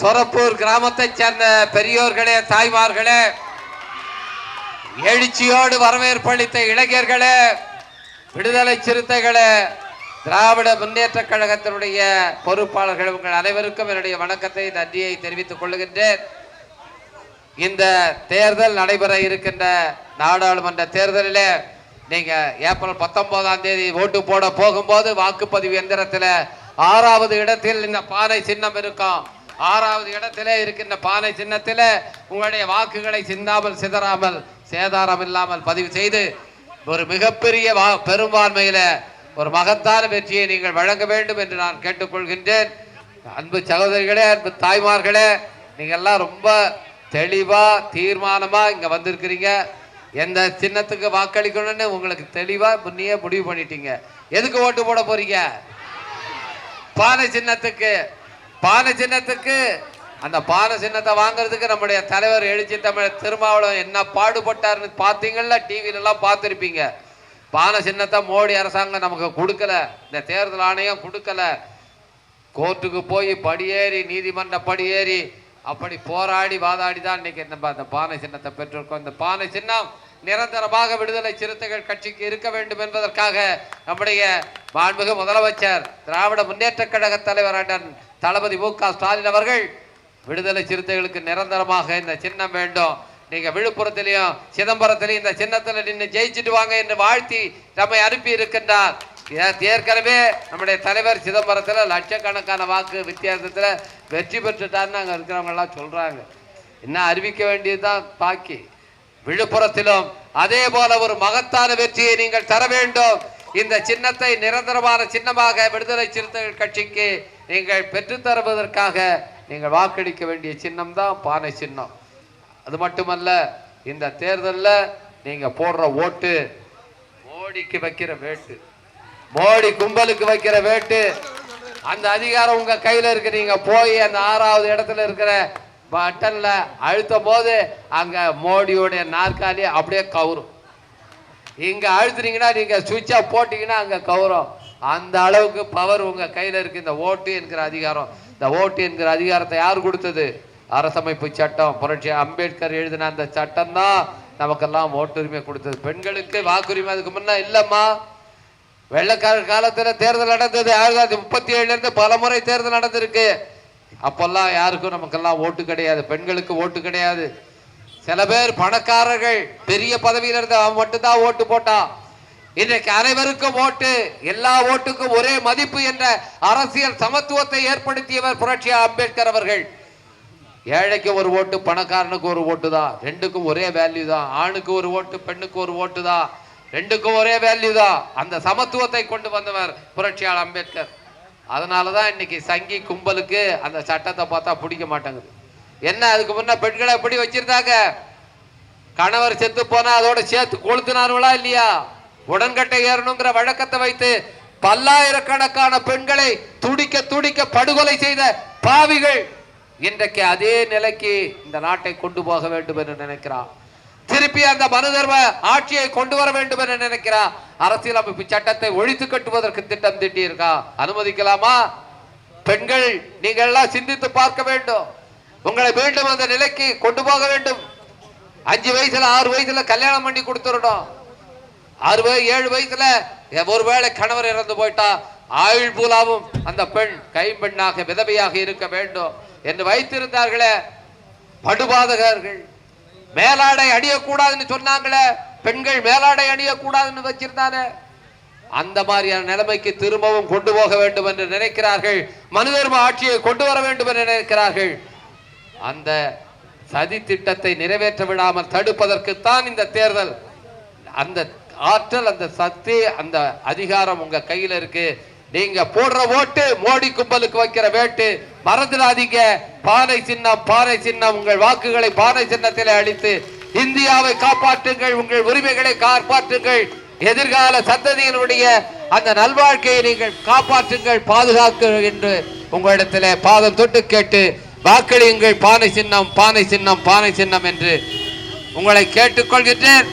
சொரப்பூர் கிராமத்தைச் சேர்ந்த பெரியோர்களே தாய்மார்களே எழுச்சியோடு வரவேற்பளித்த இளைஞர்களே விடுதலை சிறுத்தைகளே திராவிட முன்னேற்ற கழகத்தினுடைய பொறுப்பாளர்கள் உங்கள் அனைவருக்கும் என்னுடைய வணக்கத்தை நன்றியை தெரிவித்துக் கொள்ளுகின்றேன். இந்த தேர்தல் நடைபெற இருக்கின்ற நாடாளுமன்ற தேர்தலில் நீங்கள் ஏப்ரல் பத்தொன்பதாம் தேதி ஓட்டு போட போகும்போது வாக்குப்பதிவு எந்திரத்தில் ஆறாவது இடத்தில் இந்த பாறை சின்னம் இருக்கும். ஆறாவது இடத்திலே இருக்கின்ற பானை சின்னத்தில் உங்களுடைய வாக்குகளை சிந்தாமல் சிதறாமல் சேதாரம் இல்லாமல் பதிவு செய்து ஒரு மிகப்பெரிய வா பெரும்பான்மையில ஒரு மகத்தான வெற்றியை நீங்கள் வழங்க வேண்டும் என்று நான் கேட்டுக்கொள்கின்றேன். அன்பு சகோதரிகளே அன்பு தாய்மார்களே நீங்கள் எல்லாம் ரொம்ப தெளிவா தீர்மானமா இங்க வந்திருக்கிறீங்க. எந்த சின்னத்துக்கு வாக்களிக்கணும்னு உங்களுக்கு தெளிவா முன்னையே முடிவு பண்ணிட்டீங்க. எதுக்கு ஓட்டு போட போறீங்க? பானை சின்னத்துக்கு. பானை சின்னத்துக்கு அந்த பானை சின்னத்தை வாங்குறதுக்கு நம்முடைய தலைவர் எழுச்சி தமிழர் திருமாவளவன் என்ன பாடுபட்டாருன்னு பார்த்தீங்கல்ல? டிவிலெல்லாம் பார்த்துருப்பீங்க. பானை சின்னத்தை மோடி அரசாங்கம் நமக்கு கொடுக்கல. இந்த தேர்தல் ஆணையம் கொடுக்கல. கோர்ட்டுக்கு போய் படியேறி நீதிமன்ற படியேறி அப்படி போராடி வாதாடி தான் இன்னைக்கு நம்ம அந்த பானை சின்னத்தை பெற்றிருக்கோம். இந்த பானை சின்னம் நிரந்தரமாக விடுதலை சிறுத்தைகள் கட்சிக்கு இருக்க வேண்டும் என்பதற்காக நம்முடைய மாண்புமிகு முதலமைச்சர் திராவிட முன்னேற்ற கழக தலைவர் அண்ணன் தளபதி மு க ஸ்டாலின் அவர்கள் விடுதலை சிறுத்தைகளுக்கு நிரந்தரமாக இந்த சின்னம் வேண்டும். நீங்க விழுப்புரத்திலையும் சிதம்பரத்திலையும் இந்த சின்னத்தில் நின்று ஜெயிச்சுட்டு வாங்க என்று வாழ்த்தி நம்மை அனுப்பி இருக்கின்றார். ஏற்கனவே நம்முடைய தலைவர் சிதம்பரத்தில் லட்சக்கணக்கான வாக்கு வித்தியாசத்தில் வெற்றி பெற்றுட்டார்னு அங்கே இருக்கிறவங்க எல்லாம் சொல்றாங்க. என்ன அறிவிக்க வேண்டியதுதான் பாக்கி. விழுப்புரத்திலும் அதே போல ஒரு மகத்தான வெற்றியை நீங்கள் தர வேண்டும். இந்த சின்னத்தை நிரந்தரமான சின்னமாக விடுதலை சிறுத்தைகள் கட்சிக்கு நீங்கள் பெற்றுத்தருவதற்காக நீங்கள் வாக்களிக்க வேண்டிய சின்னம் தான் பானை சின்னம். அது மட்டுமல்ல இந்த தேர்தலில் நீங்கள் போடுற ஓட்டு மோடிக்கு வைக்கிற வேட்டு மோடி கும்பலுக்கு வைக்கிற வேட்டு அந்த அதிகாரம் உங்க கையில இருக்கு. நீங்க போய் அந்த ஆறாவது இடத்துல இருக்கிற பட்டனில் அழுத்தும் போது அங்கே மோடியோடைய நாற்காலி அப்படியே கவுரும். இங்கே அழுத்துனீங்கன்னா நீங்கள் சுவிட்சாக போட்டிங்கன்னா அங்கே கவுரும். அந்த அளவுக்கு பவர் உங்கள் கையில் இருக்கு. இந்த ஓட்டு என்கிற அதிகாரம். இந்த ஓட்டு என்கிற அதிகாரத்தை யார் கொடுத்தது? அரசமைப்பு சட்டம். புரட்சி அம்பேத்கர் எழுதின அந்த சட்டம் தான் நமக்கெல்லாம் ஓட்டுரிமை கொடுத்தது. பெண்களுக்கு வாக்குரிமை அதுக்கு முன்னே இல்லைம்மா. வெள்ளக்காரர் காலத்தில் தேர்தல் நடந்தது. ஆயிரத்தி தொள்ளாயிரத்தி முப்பத்தி ஏழுலேருந்து பல முறை தேர்தல் நடந்திருக்கு. அப்பெல்லாம் யாருக்கும் நமக்கெல்லாம் ஓட்டு கிடையாது. பெண்களுக்கு ஓட்டு கிடையாது. சில பேர் பணக்காரர்கள் பெரிய பதவியில இருந்த அவன் மட்டும்தான் ஓட்டு போட்டான். இன்றைக்கு அனைவருக்கும் ஓட்டு எல்லா ஓட்டுக்கும் ஒரே மதிப்பு என்ற அரசியல் சமத்துவத்தை ஏற்படுத்தியவர் புரட்சி அம்பேத்கர் அவர்கள். ஏழைக்கு ஒரு ஓட்டு பணக்காரனுக்கு ஒரு ஓட்டு தான். ரெண்டுக்கும் ஒரே வேல்யூ தான். ஆணுக்கு ஒரு ஓட்டு பெண்ணுக்கு ஒரு ஓட்டு தான். ரெண்டுக்கும் ஒரே வேல்யூ தான். அந்த சமத்துவத்தை கொண்டு வந்தவர் புரட்சியாளர் அம்பேத்கர். அதனால தான் இன்னைக்கு சங்கி கும்பலுக்கு அந்த சட்டத்தை பார்த்தா பிடிக்க மாட்டேங்குது. என்ன அதுக்கு முன்ன பெண்களை எப்படி வச்சிருந்தாங்க? கணவர் செத்து போனா அதோட சேர்த்து கொளுத்தினார்களா இல்லையா? உடன்கட்டை ஏறணுங்கிற வழக்கத்தை வைத்து பல்லாயிரக்கணக்கான பெண்களை துடிக்க துடிக்க படுகொலை செய்த பாவிகள் இன்றைக்கு அதே நிலைக்கு இந்த நாட்டை கொண்டு போக வேண்டும் என்று நினைக்கிறான். திருப்பி அந்த மனுதர்ம ஆட்சியை கொண்டு வர வேண்டும் என்று நினைக்கிறார் அரசியலமைப்பு சட்டத்தை ஒழித்து கட்டுவதற்கு திட்டம் திட்டியிருக்கா? அனுமதிக்கலாமா? பெண்கள் நீங்கள் எல்லாம் சிந்தித்து பார்க்க வேண்டும். உங்களை மீண்டும் அந்த நிலைக்கு கொண்டு போக வேண்டும். அஞ்சு வயசுல ஆறு வயசுல கல்யாணம் பண்ணி கொடுத்துடணும். ஆறு வயசு ஏழு வயசுல ஒருவேளை கணவர் இறந்து போயிட்டா ஆயுள் பூலாவும் அந்த பெண் கைம்பெண்ணாக விதவையாக இருக்க வேண்டும் என்று வைத்திருந்தார்களே படுபாதகர்கள். மேலாடை அணியக்கூடாதுன்னு சொன்னாங்களே. பெண்கள் மேலாடை அணியக்கூடாதுன்னு வச்சிருந்தானே அந்த மாதிரியான நிலைமைக்கு திரும்பவும் கொண்டு போக வேண்டும் என்று நினைக்கிறார்கள். மனுதர்ம ஆட்சியை கொண்டு வர வேண்டும் என்று நினைக்கிறார்கள். அந்த சதி திட்டத்தை நிறைவேற்ற விடாமல் தடுப்பதற்குத்தான் இந்த தேர்தல். அந்த ஆற்றல் அந்த சக்தி அந்த அதிகாரம் உங்க கையில இருக்கு. நீங்க போடுற ஓட்டு மோடி கும்பலுக்கு வைக்கிற வேட்டு மறந்துடாதீங்க. பானை சின்னம் பானை சின்னம் உங்கள் வாக்குகளை பானை சின்னத்திலே அளித்து இந்தியாவை காப்பாற்றுங்கள் உங்கள் உரிமைகளை காப்பாற்றுங்கள். எதிர்கால சந்ததியினுடைய அந்த நல்வாழ்க்கையை நீங்கள் காப்பாற்றுங்கள் பாதுகாக்க என்று உங்களிடத்தில் பாதம் தொட்டு கேட்டு வாக்களியுங்கள். பானை சின்னம் பானை சின்னம் பானை சின்னம் என்று உங்களை கேட்டுக்கொள்கின்றேன்.